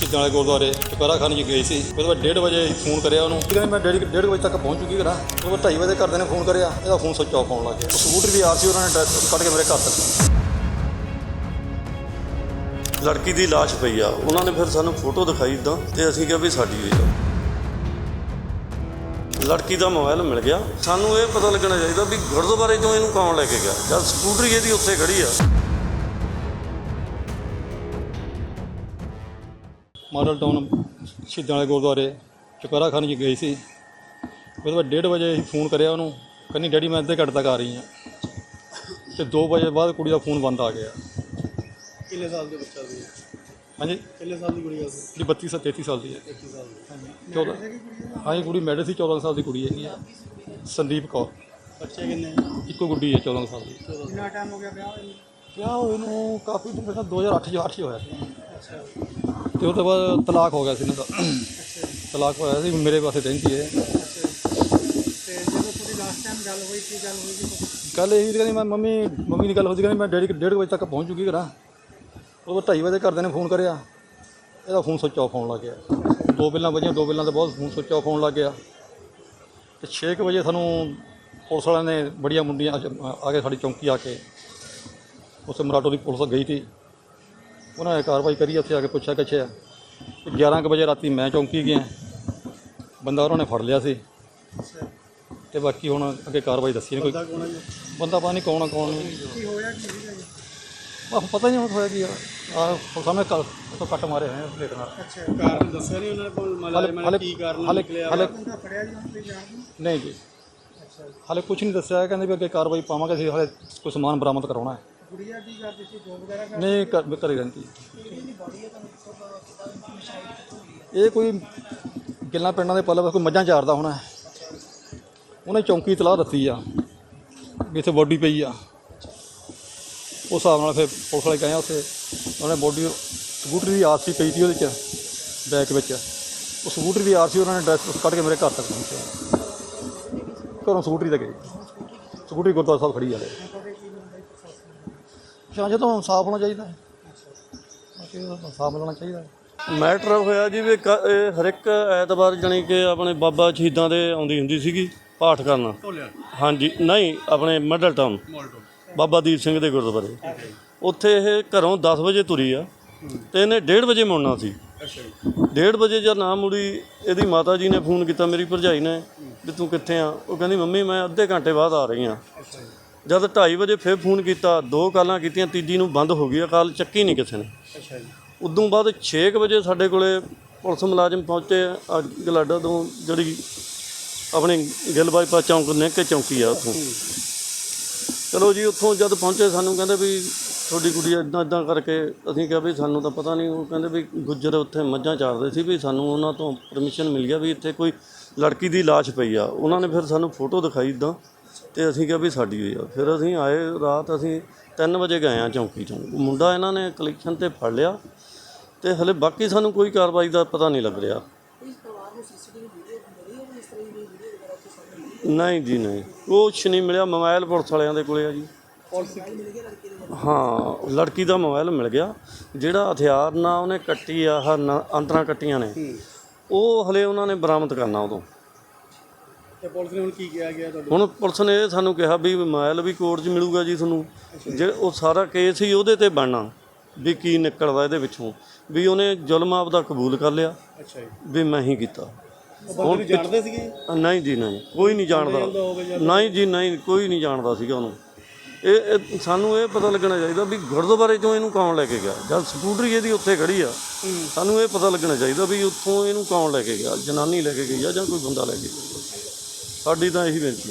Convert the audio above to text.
ਸ਼ਹੀਦਾਂ ਵਾਲੇ ਗੁਰਦੁਆਰੇ ਚੁਪਹਿਰਾ ਖਾਨ ਜੀ ਗਈ ਸੀ। ਉਹਦੇ ਬਾਅਦ 1:30 ਵਜੇ ਫੋਨ ਕਰਿਆ ਉਹਨੂੰ। ਕਹਿੰਦੇ ਮੈਂ 1:30 ਵਜੇ ਤੱਕ ਪਹੁੰਚ ਚੁੱਕੀ ਘਰਾਂ। ਉਹ 2:30 ਵਜੇ ਘਰਦਿਆਂ ਨੇ ਫੋਨ ਕਰਿਆ। ਇਹਦਾ ਫੋਨ ਸੁੱਚ ਆਫ ਹੋਣ ਲੱਗ ਗਿਆ। ਉਹ ਸਕੂਟਰ ਵੀ ਆ ਸੀ, ਉਹਨਾਂ ਨੇ ਡਰੈਸ ਕੱਢ ਕੇ ਮੇਰੇ ਘਰ ਤੱਕ। ਲੜਕੀ ਦੀ ਲਾਸ਼ ਪਈ ਆ। ਉਹਨਾਂ ਨੇ ਫਿਰ ਸਾਨੂੰ ਫੋਟੋ ਦਿਖਾਈ ਇਦਾਂ ਤੇ ਅਸੀਂ ਕਿਹਾ ਵੀ ਸਾਡੀ ਹੋਈ ਆ। ਲੜਕੀ ਦਾ ਮੋਬਾਈਲ ਮਿਲ ਗਿਆ। ਸਾਨੂੰ ਇਹ ਪਤਾ ਲੱਗਣਾ ਚਾਹੀਦਾ ਵੀ ਗੁਰਦੁਆਰੇ ਤੋਂ ਇਹਨੂੰ ਕੌਣ ਲੈ ਕੇ ਗਿਆ? ਜਦ ਸਕੂਟਰੀ ਇਹਦੀ ਉੱਥੇ ਖੜੀ ਆ। ਮਾਡਲ ਟਾਊਨ ਸ਼ਹੀਦਾਂ ਵਾਲੇ ਗੁਰਦੁਆਰੇ ਚੁਪਹਿਰਾ ਖਾਨ ਜੀ ਗਈ ਸੀ। ਉਹਦੇ ਬਾਅਦ 1:30 ਵਜੇ ਅਸੀਂ ਫੋਨ ਕਰਿਆ ਉਹਨੂੰ ਕਹਿੰਦੀ ਡੈਡੀ ਮੈਂ ਅੱਧੇ ਘੰਟੇ ਤੱਕ ਆ ਰਹੀ ਹਾਂ। ਤੇ 2 ਵਜੇ ਬਾਅਦ ਕੁੜੀ ਦਾ ਫੋਨ ਬੰਦ ਆ ਗਿਆ। ਕਿੰਨੇ ਸਾਲ ਦੇ ਬੱਚਾ ਸੀ? ਹਾਂਜੀ? ਕਿੰਨੇ ਸਾਲ ਦੀ ਕੁੜੀ ਸੀ ਜਿਹੜੀ 32 ਸ 33 ਸਾਲ ਦੀ ਹੈ। 21 ਸਾਲ ਦੀ। 14 ਹਾਂਜੀ ਕੁੜੀ ਮੈਰਿਡ ਸੀ 14 ਸਾਲ ਦੀ ਕੁੜੀ ਹੈਗੀ ਆ। ਸੰਦੀਪ ਕੌਰ। ਬੱਚੇ ਕਿੰਨੇ? ਇੱਕੋ ਗੁੱਡੀ ਹੈ 14 ਸਾਲ ਦੀ। ਕਿੰਨਾ ਟਾਈਮ ਹੋ ਗਿਆ ਵਿਆਹ ਹੋਏ ਨੂੰ? ਵਿਆਹ ਹੋਏ ਨੂੰ ਕਾਫੀ ਦਿਨ ਪਹਿਲਾਂ 2008 ਚ 8 ਚ ਹੋਇਆ ਸੀ। ਅੱਛਾ। ਤੇ ਉਹ ਤੋਂ ਬਾਅਦ ਤਲਾਕ ਹੋ ਗਿਆ ਸੀ ਇਹਨਾਂ ਦਾ। ਤਲਾਕ ਹੋਇਆ ਸੀ, ਮੇਰੇ ਪਾਸੇ ਰਹਿੰਦੀ ਹੈ। ਤੇ ਜਦੋਂ ਤੁਹਾਡੀ ਲਾਸਟ ਟਾਈਮ ਗੱਲ ਹੋਈ ਕੀ ਗੱਲ ਹੋਈ ਸੀ ਕੱਲ ਇਹ ਕਹਿੰਦੀ, ਮੈਂ ਮੰਮੀ ਮੰਮੀ ਦੀ ਗੱਲ ਹੋਈ ਸੀ ਕਹਿੰਦੀ ਮੈਂ ਡੇਢ ਡੇਢ ਵਜੇ ਤੱਕ ਪਹੁੰਚ ਜੂਗੀ ਘਰਾਂ। ਉਹ 2:30 ਵਜੇ ਘਰਦਿਆਂ ਨੇ ਫੋਨ ਕਰਿਆ। ਇਹਦਾ ਫੋਨ ਸੁੱਚ ਆਫ ਹੋਣ ਲੱਗ ਗਿਆ। ਦੋ ਬਿੱਲਾਂ ਵਜੀਆਂ, ਦੋ ਬਿੱਲਾਂ ਤੋਂ ਬਾਅਦ ਫੋਨ ਸੁੱਚ ਆਫ ਹੋਣ ਲੱਗ ਗਿਆ। ਤੇ 6 ਵਜੇ ਸਾਨੂੰ ਪੁਲਿਸ ਵਾਲਿਆਂ ਨੇ ਬੜੀਆਂ ਮੁੰਡੀਆਂ ਆ ਕੇ ਸਾਡੀ ਚੌਂਕੀ ਆ ਕੇ ਉੱਥੇ ਮਰਾਟੋ ਦੀ ਪੁਲਿਸ ਗਈ ਸੀ ਉਹਨਾਂ ਨੇ ਕਾਰਵਾਈ ਕਰੀ ਉੱਥੇ ਆ ਕੇ ਪੁੱਛਿਆ ਕਿੱਛਿਆ 11 ਕੁ ਵਜੇ ਰਾਤੀ ਮੈਂ ਚੌਂਕੀ ਗਿਆ। ਬੰਦਾ ਉਹਨਾਂ ਨੇ ਫੜ ਲਿਆ ਸੀ। ਤੇ ਬਾਕੀ ਹੁਣ ਅੱਗੇ ਕਾਰਵਾਈ ਦੱਸੀ ਨਹੀਂ ਕੋਈ। ਬੰਦਾ ਪਤਾ ਨਹੀਂ ਕੌਣ ਆ ਕੌਣ ਨਹੀਂ। ਕੀ ਹੋਇਆ ਕੀ ਸੀਗਾ ਜੀ ਆਹ ਪਤਾ ਹੀ ਨਹੀਂ ਹੁਣ ਹੋਇਆ ਕੀ ਆ। ਆਹ ਸਾਹਮਣੇ ਕੱਲ ਤੋਂ ਕੱਟ ਮਾਰੇ ਹੋਏ ਆ ਪਲੇਟ ਨਾਲ। ਅੱਛਾ ਕਾਰਨ ਦੱਸਿਆ ਨਹੀਂ ਉਹਨਾਂ ਨੇ ਕੋਲ ਨੇ ਕੀ ਕਾਰਨ ਹਾਲੇ ਨਿਕਲਿਆ ਹਾਲੇ ਫੜਿਆ ਜੀ ਹੁਣ ਤੇ ਜਾਣ ਨੂੰ? ਨਹੀਂ ਜੀ। ਅੱਛਾ। ਜੀ। ਹਾਲੇ ਕੁਝ ਨਹੀਂ ਦੱਸਿਆ। ਕਹਿੰਦੇ ਵੀ ਅੱਗੇ ਕਾਰਵਾਈ ਪਾਵਾਂਗੇ ਅਸੀਂ। ਹਾਲੇ ਕੋਈ ਸਮਾਨ ਬਰਾਮਦ ਕਰਾਉਣਾ ਹੈ। ਗੁੜੀਆ ਕੀ ਕਰਦੀ ਸੀ ਜੋਬ ਵਗੈਰਾ ਕਰ ਨਹੀਂ, ਘਰ ਘਰੇ ਰਹਿੰਦੀ। ਇਹ ਕੋਈ ਗਿੱਲਾਂ ਪਿੰਡਾਂ ਦੇ ਪੱਲੇ ਕੋਈ ਮੱਝਾਂ ਚਾਰਦਾ ਹੋਣਾ ਹੈ। ਉਹਨੇ ਚੌਂਕੀ ਤਲਾਹ ਦਿੱਤੀ ਆ, ਵੀ ਇੱਥੇ ਬੋਡੀ ਪਈ ਆ। ਉਸ ਹਿਸਾਬ ਨਾਲ ਫਿਰ ਪੁਲਿਸ ਵਾਲੇ ਗਏ ਆ ਉੱਥੇ। ਉਹਨੇ ਬੋਡੀ, ਸਕੂਟਰ ਦੀ ਆਰਸੀ ਪਈ ਸੀ ਉਹਦੇ ਚ ਬੈਕ ਵਿੱਚ। ਉਹ ਸਕੂਟਰ ਦੀ ਆਰਸੀ ਉਹਨਾਂ ਨੇ ਡਰੈਸ ਕੱਢ ਕੇ ਮੇਰੇ ਘਰ ਤੱਕ ਪਹੁੰਚਿਆ। ਘਰੋਂ ਸਕੂਟਰੀ ਤੇ ਗਈ ਸਕੂਟਰੀ ਗੁਰਦੁਆਰਾ ਸਾਹਿਬ ਖੜੀ ਹਾਲੇ ਜਾਂ ਜਦੋਂ ਸਾਫ਼ ਹੋਣਾ ਚਾਹੀਦਾ ਹੈ। ਬਾਕੀ ਉਹਦਾ ਸਾਫ਼ ਮਿਲਣਾ ਚਾਹੀਦਾ ਹੈ। ਮੈਟਰ ਹੋਇਆ ਜੀ ਵੀ ਕ- ਇਹ ਹਰ ਇੱਕ ਐਤਵਾਰ ਜਾਣੀ ਕਿ ਆਪਣੇ ਬਾਬਾ ਸ਼ਹੀਦਾਂ ਦੇ ਆਉਂਦੀ ਹੁੰਦੀ ਸੀਗੀ ਪਾਠ ਕਰਨਾ। ਹਾਂਜੀ ਨਹੀਂ ਆਪਣੇ ਮਿਡਲ ਟਾਊਨ। ਬਾਬਾ ਦੀਪ ਸਿੰਘ ਦੇ ਗੁਰਦੁਆਰੇ। ਉੱਥੇ ਇਹ ਘਰੋਂ 10 ਵਜੇ ਤੁਰੀ ਆ ਤੇ ਇਹਨੇ 1:30 ਵਜੇ ਮੁੜਨਾ ਸੀ। 1:30 ਵਜੇ ਜਦ ਨਾ ਮੁੜੀ ਇਹਦੀ ਮਾਤਾ ਜੀ ਨੇ ਫੋਨ ਕੀਤਾ ਮੇਰੀ ਭਰਜਾਈ ਨੇ ਵੀ ਤੂੰ ਕਿੱਥੇ ਆ? ਉਹ ਕਹਿੰਦੀ ਮੰਮੀ ਮੈਂ ਅੱਧੇ ਘੰਟੇ ਬਾਅਦ ਆ ਰਹੀ ਆ ਜਦ 2:30 ਵਜੇ ਫਿਰ ਫੋਨ ਕੀਤਾ ਦੋ ਕਾਲਾਂ ਕੀਤੀਆਂ ਤੀਜੀ ਨੂੰ ਬੰਦ ਹੋ ਗਈ ਆ ਕਾਲ ਚੱਕੀ ਨਹੀਂ ਕਿਸੇ ਨੇ। ਅੱਛਾ ਜੀ। ਉਦੋਂ ਬਾਅਦ 6 ਵਜੇ ਸਾਡੇ ਕੋਲੇ ਪੁਲਿਸ ਮੁਲਾਜ਼ਮ ਪਹੁੰਚੇ ਆ ਗਲਾਡਾ ਤੋਂ ਜਿਹੜੀ ਆਪਣੇ ਗਿੱਲ ਬਾਈਪਾਸ ਚੌਂਕ ਨਿੱਕੇ ਚੌਂਕੀ ਆ ਉੱਥੋਂ। ਚਲੋ ਜੀ ਉੱਥੋਂ ਜਦ ਪਹੁੰਚੇ ਸਾਨੂੰ ਕਹਿੰਦੇ ਵੀ ਤੁਹਾਡੀ ਕੁੜੀ ਇਦਾਂ ਇਦਾਂ ਕਰਕੇ ਅਸੀਂ ਕਿਹਾ ਵੀ ਸਾਨੂੰ ਤਾਂ ਪਤਾ ਨਹੀਂ ਉਹ ਕਹਿੰਦੇ ਵੀ ਗੁੱਜਰ ਉੱਥੇ ਮੱਝਾਂ ਚਾਰਦੇ ਸੀ ਵੀ ਸਾਨੂੰ ਉਹਨਾਂ ਤੋਂ ਪਰਮਿਸ਼ਨ ਮਿਲ ਗਿਆ ਵੀ ਇੱਥੇ ਕੋਈ ਲੜਕੀ ਦੀ ਲਾਸ਼ ਪਈ ਆ। ਉਹਨਾਂ ਨੇ ਫਿਰ ਸਾਨੂੰ ਫੋਟੋ ਦਿਖਾਈ ਇਦਾਂ ਤੇ ਅਸੀਂ ਕਿਹਾ ਵੀ ਸਾਡੀ ਹੋਈ ਆ। ਫਿਰ ਅਸੀਂ ਆਏ ਰਾਤ ਅਸੀਂ 3 ਵਜੇ ਗਏ ਆ ਚੌਂਕੀ ਚੋਂ। ਉਹ ਮੁੰਡਾ ਇਹਨਾਂ ਨੇ ਕਲੈਕਸ਼ਨ ਤੇ ਫੜ ਲਿਆ ਤੇ ਹਲੇ ਬਾਕੀ ਸਾਨੂੰ ਕੋਈ ਕਾਰਵਾਈ ਦਾ ਪਤਾ ਨਹੀਂ ਲੱਗ ਰਿਹਾ। ਨਹੀਂ ਜੀ ਨਹੀਂ। ਕੁਛ ਨਹੀਂ ਮਿਲਿਆ ਮੋਬਾਈਲ ਪੁਲਿਸ ਵਾਲਿਆਂ ਦੇ ਕੋਲੇ ਆ ਜੀ। ਹਾਂ ਲੜਕੀ ਦਾ ਮੋਬਾਈਲ ਮਿਲ ਗਿਆ ਜਿਹੜਾ ਹਥਿਆਰ ਨਾ ਉਹਨੇ ਕੱਟੀ ਆ ਅੰਤਰਾਂ ਕੱਟੀਆਂ ਨੇ। ਉਹ ਹਲੇ ਉਹਨਾਂ ਨੇ ਬਰਾਮਦ ਕਰਨਾ ਉਦੋਂ। ਤੇ ਪੁਲਿਸ ਨੇ ਹੁਣ ਕੀ ਕਿਹਾ ਗਿਆ ਤੁਹਾਡੇ ਹੁਣ ਪੁਲਿਸ ਨੇ ਇਹ ਸਾਨੂੰ ਕਿਹਾ ਵੀ ਮੋਬਾਈਲ ਵੀ ਕੋਰਟ 'ਚ ਮਿਲੂਗਾ ਜੀ ਤੁਹਾਨੂੰ। ਜੇ ਉਹ ਸਾਰਾ ਕੇਸ ਹੀ ਉਹਦੇ ਤੇ ਬਣਨਾ ਵੀ ਕੀ ਨਿਕਲਦਾ ਇਹਦੇ ਵਿੱਚੋਂ। ਵੀ ਉਹਨੇ ਜ਼ੁਲਮ ਆਪਦਾ ਕਬੂਲ ਕਰ ਲਿਆ। ਅੱਛਾ ਜੀ। ਵੀ ਮੈਂ ਹੀ ਕੀਤਾ। ਨੂੰ ਜਾਣਦੇ ਸੀਗੇ? ਨਹੀਂ ਜੀ ਨਹੀਂ। ਕੋਈ ਨਹੀਂ ਜਾਣਦਾ। ਨਹੀਂ ਜੀ ਨਹੀਂ। ਕੋਈ ਨਹੀਂ ਜਾਣਦਾ ਸੀਗਾ ਉਹਨੂੰ। ਇਹ ਇਹ ਸਾਨੂੰ ਇਹ ਪਤਾ ਲੱਗਣਾ ਚਾਹੀਦਾ ਵੀ ਗੁਰਦੁਆਰੇ ਚੋਂ ਇਹਨੂੰ ਕੌਣ ਲੈ ਕੇ ਗਿਆ? ਜਦ ਸਕੂਟਰੀ ਇਹਦੀ ਉੱਥੇ ਖੜੀ ਆ ਸਾਨੂੰ ਇਹ ਪਤਾ ਲੱਗਣਾ ਚਾਹੀਦਾ ਵੀ ਉੱਥੋਂ ਇਹਨੂੰ ਕੌਣ ਲੈ ਕੇ ਗਿਆ? ਜਨਾਨੀ ਲੈ ਕੇ ਗਈ ਆ ਜਾਂ ਕੋਈ ਬੰਦਾ ਲੈ ਕੇ ਗਿਆ? ਸਾਡੀ ਤਾਂ ਇਹੀ ਬੇਨਤੀ ਹੈ।